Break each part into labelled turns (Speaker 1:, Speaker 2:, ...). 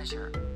Speaker 1: pleasure.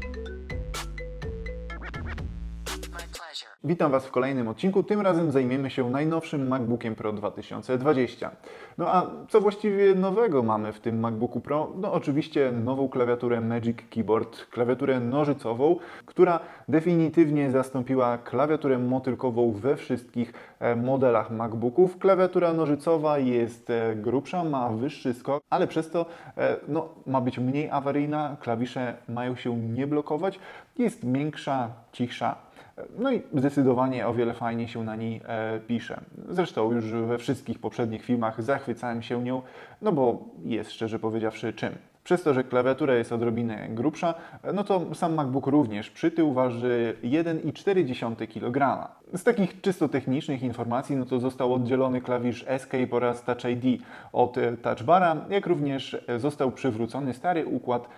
Speaker 2: Witam Was w kolejnym odcinku. Tym razem zajmiemy się najnowszym MacBookiem Pro 2020. No a co właściwie nowego mamy w tym MacBooku Pro? No oczywiście nową klawiaturę Magic Keyboard, klawiaturę nożycową, która definitywnie zastąpiła klawiaturę motylkową we wszystkich e, modelach MacBooków. Klawiatura nożycowa jest e, grubsza, ma wyższy skok, ale przez to e, no, ma być mniej awaryjna, klawisze mają się nie blokować, jest miększa, cichsza. No i zdecydowanie o wiele fajniej się na niej e, pisze. Zresztą już we wszystkich poprzednich filmach zachwycałem się nią, no bo jest szczerze powiedziawszy czym. Przez to, że klawiatura jest odrobinę grubsza, no to sam MacBook również przytył waży 1,4 kg. Z takich czysto technicznych informacji, no to został oddzielony klawisz Escape oraz Touch ID od e, touchbara, jak również e, został przywrócony stary układ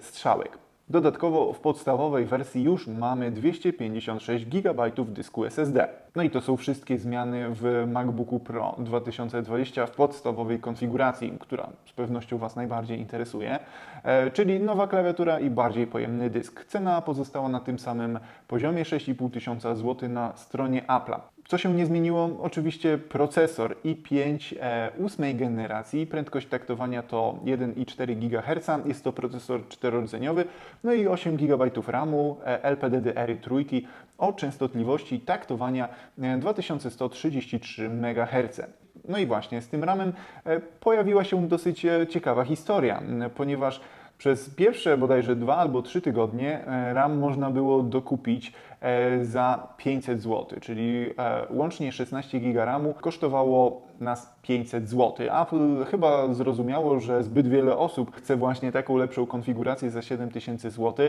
Speaker 2: strzałek. Dodatkowo w podstawowej wersji już mamy 256 GB dysku SSD. No i to są wszystkie zmiany w MacBooku Pro 2020 w podstawowej konfiguracji, która z pewnością Was najbardziej interesuje, e, czyli nowa klawiatura i bardziej pojemny dysk. Cena pozostała na tym samym poziomie 6,5 tysiąca złotych na stronie Apple'a. Co się nie zmieniło? Oczywiście procesor i5 e, ósmej generacji, prędkość taktowania to 1,4 GHz, jest to procesor czterorodzeniowy, no i 8 GB RAMu, e, LPDDR trójki o częstotliwości taktowania e, 2133 MHz. No i właśnie z tym RAMem e, pojawiła się dosyć e, ciekawa historia, ponieważ przez pierwsze bodajże dwa albo trzy tygodnie e, RAM można było dokupić e, za 500 zł, czyli e, łącznie 16 GB RAMu kosztowało nas 500 zł. Apple chyba zrozumiało, że zbyt wiele osób chce właśnie taką lepszą konfigurację za 7000 zł,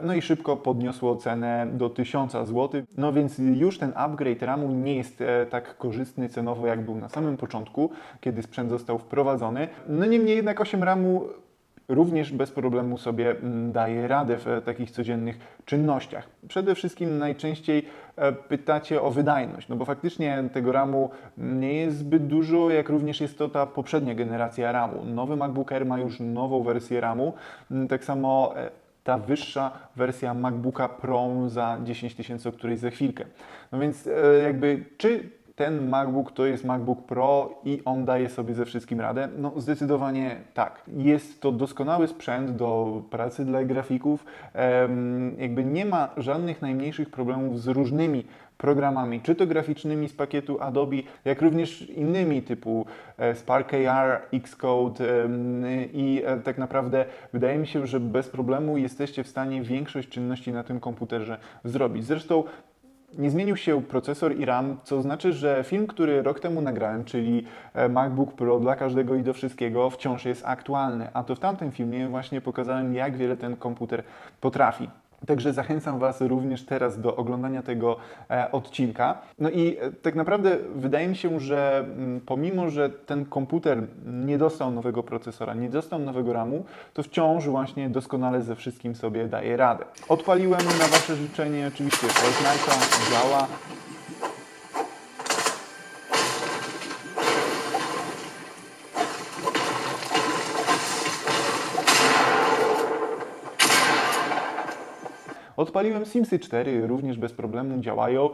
Speaker 2: no i szybko podniosło cenę do 1000 zł. No więc już ten upgrade RAMu nie jest tak korzystny cenowo, jak był na samym początku, kiedy sprzęt został wprowadzony. No niemniej jednak 8 RAMu również bez problemu sobie mm, daje radę w e, takich codziennych czynnościach. Przede wszystkim najczęściej e, pytacie o wydajność, no bo faktycznie tego RAMu nie jest zbyt dużo, jak również jest to ta poprzednia generacja RAMu. Nowy MacBook Air ma już nową wersję RAMu, Mm, tak samo e, ta wyższa wersja MacBooka Pro za 10 tysięcy, o której za chwilkę. No więc jakby czy ten MacBook to jest MacBook Pro i on daje sobie ze wszystkim radę? No zdecydowanie tak. Jest to doskonały sprzęt do pracy dla grafików. Em, jakby nie ma żadnych najmniejszych problemów z różnymi programami, czy to graficznymi z pakietu Adobe, jak również innymi typu e, Spark AR, Xcode i e, tak naprawdę wydaje mi się, że bez problemu jesteście w stanie większość czynności na tym komputerze zrobić. Zresztą nie zmienił się procesor i RAM, co znaczy, że film, który rok temu nagrałem, czyli e, MacBook Pro dla każdego i do wszystkiego, wciąż jest aktualny. A to w tamtym filmie właśnie pokazałem, jak wiele ten komputer potrafi. Także zachęcam Was również teraz do oglądania tego e, odcinka. No i e, tak naprawdę wydaje mi się, że mm, pomimo, że ten komputer nie dostał nowego procesora, nie dostał nowego RAMu, to wciąż właśnie doskonale ze wszystkim sobie daje radę. Odpaliłem na Wasze życzenie oczywiście Fortnite'a, działa. Odpaliłem Simsy 4, również bez problemu działają.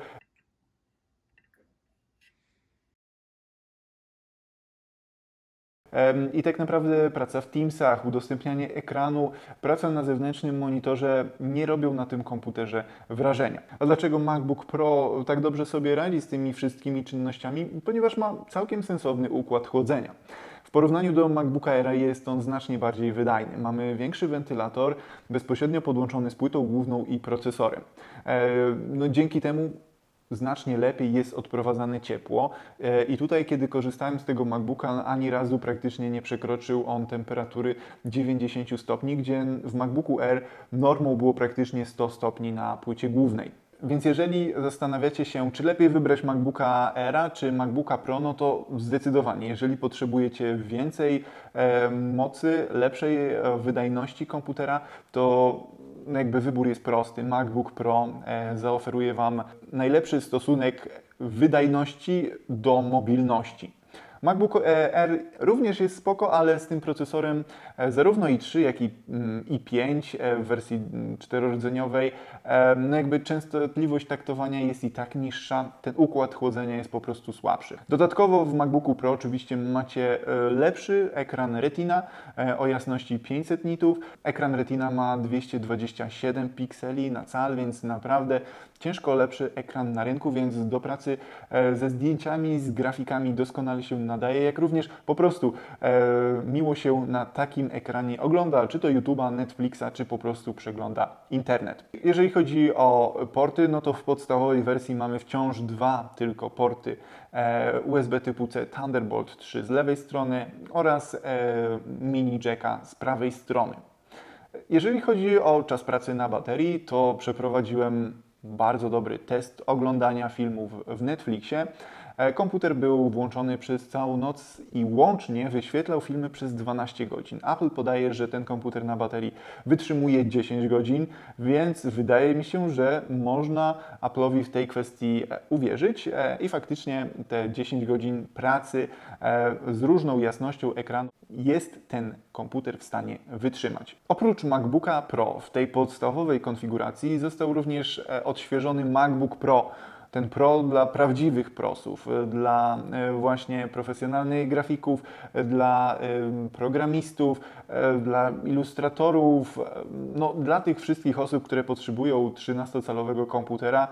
Speaker 2: I tak naprawdę praca w Teamsach, udostępnianie ekranu, praca na zewnętrznym monitorze nie robią na tym komputerze wrażenia. A dlaczego MacBook Pro tak dobrze sobie radzi z tymi wszystkimi czynnościami? Ponieważ ma całkiem sensowny układ chłodzenia. W porównaniu do MacBooka Air jest on znacznie bardziej wydajny. Mamy większy wentylator, bezpośrednio podłączony z płytą główną i procesorem. E, No, dzięki temu znacznie lepiej jest odprowadzane ciepło. E, I tutaj, kiedy korzystałem z tego MacBooka, ani razu praktycznie nie przekroczył on temperatury 90 stopni, gdzie w MacBooku Air normą było praktycznie 100 stopni na płycie głównej. Więc jeżeli zastanawiacie się, czy lepiej wybrać MacBooka Aira czy MacBooka Pro, no to zdecydowanie, jeżeli potrzebujecie więcej e, mocy, lepszej e, wydajności komputera, to jakby wybór jest prosty. MacBook Pro e, zaoferuje Wam najlepszy stosunek wydajności do mobilności. MacBook e, Air również jest spoko, ale z tym procesorem e, zarówno i3, jak i mm, i5 e, w wersji mm, czterordzeniowej, e, no jakby częstotliwość taktowania jest i tak niższa, ten układ chłodzenia jest po prostu słabszy. Dodatkowo w MacBooku Pro oczywiście macie e, lepszy ekran Retina e, o jasności 500 nitów. Ekran Retina ma 227 pikseli na cal, więc naprawdę ciężko lepszy ekran na rynku, więc do pracy e, ze zdjęciami, z grafikami doskonale się nadaje, jak również po prostu e, miło się na takim ekranie ogląda, czy to YouTube'a, Netflixa, czy po prostu przegląda internet. Jeżeli chodzi o porty, no to w podstawowej wersji mamy wciąż dwa tylko porty e, USB typu C Thunderbolt 3 z lewej strony oraz e, mini jacka z prawej strony. Jeżeli chodzi o czas pracy na baterii, to przeprowadziłem bardzo dobry test oglądania filmów w Netflixie. E, Komputer był włączony przez całą noc i łącznie wyświetlał filmy przez 12 godzin. Apple podaje, że ten komputer na baterii wytrzymuje 10 godzin, więc wydaje mi się, że można Apple'owi w tej kwestii e, uwierzyć e, i faktycznie te 10 godzin pracy z różną jasnością ekranu jest ten komputer w stanie wytrzymać. Oprócz MacBooka Pro w tej podstawowej konfiguracji został również odświeżony MacBook Pro ten pro dla prawdziwych prosów, e, dla e, właśnie profesjonalnych grafików, e, dla programistów, dla ilustratorów, no, dla tych wszystkich osób, które potrzebują 13-calowego komputera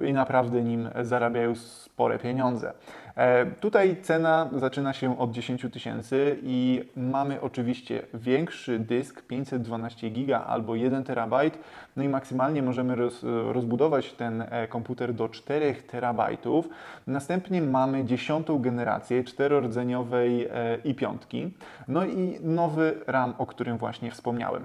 Speaker 2: i naprawdę nim zarabiają spore pieniądze. E, Tutaj cena zaczyna się od 10 tysięcy i mamy oczywiście większy dysk 512 giga albo 1 terabajt, no i maksymalnie możemy roz, rozbudować ten e, komputer do 4 terabajtów. Następnie mamy dziesiątą generację czterordzeniowej e, i5, no i nowy RAM, o którym właśnie wspomniałem.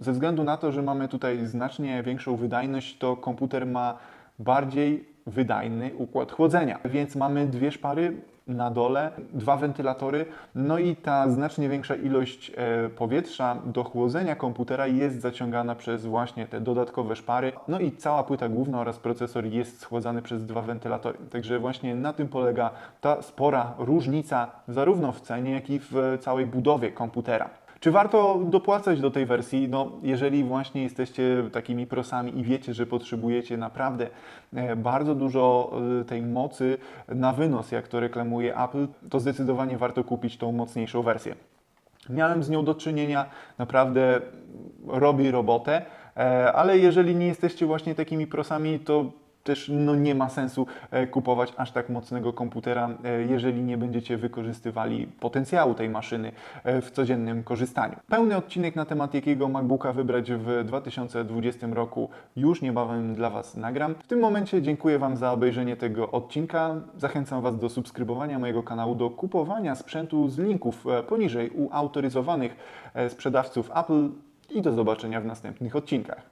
Speaker 2: Ze względu na to, że mamy tutaj znacznie większą wydajność, to komputer ma bardziej wydajny układ chłodzenia. Więc mamy dwie szpary na dole, dwa wentylatory, no i ta znacznie większa ilość e, powietrza do chłodzenia komputera jest zaciągana przez właśnie te dodatkowe szpary. No i cała płyta główna oraz procesor jest schłodzany przez dwa wentylatory. Także właśnie na tym polega ta spora różnica zarówno w cenie, jak i w całej budowie komputera. Czy warto dopłacać do tej wersji? No, jeżeli właśnie jesteście takimi prosami i wiecie, że potrzebujecie naprawdę e, bardzo dużo e, tej mocy na wynos, jak to reklamuje Apple, to zdecydowanie warto kupić tą mocniejszą wersję. Miałem z nią do czynienia, naprawdę robi robotę, e, ale jeżeli nie jesteście właśnie takimi prosami, to też no, nie ma sensu e, kupować aż tak mocnego komputera, e, jeżeli nie będziecie wykorzystywali potencjału tej maszyny e, w codziennym korzystaniu. Pełny odcinek na temat jakiego MacBooka wybrać w 2020 roku już niebawem dla Was nagram. W tym momencie dziękuję Wam za obejrzenie tego odcinka. Zachęcam Was do subskrybowania mojego kanału, do kupowania sprzętu z linków poniżej u autoryzowanych sprzedawców Apple i do zobaczenia w następnych odcinkach.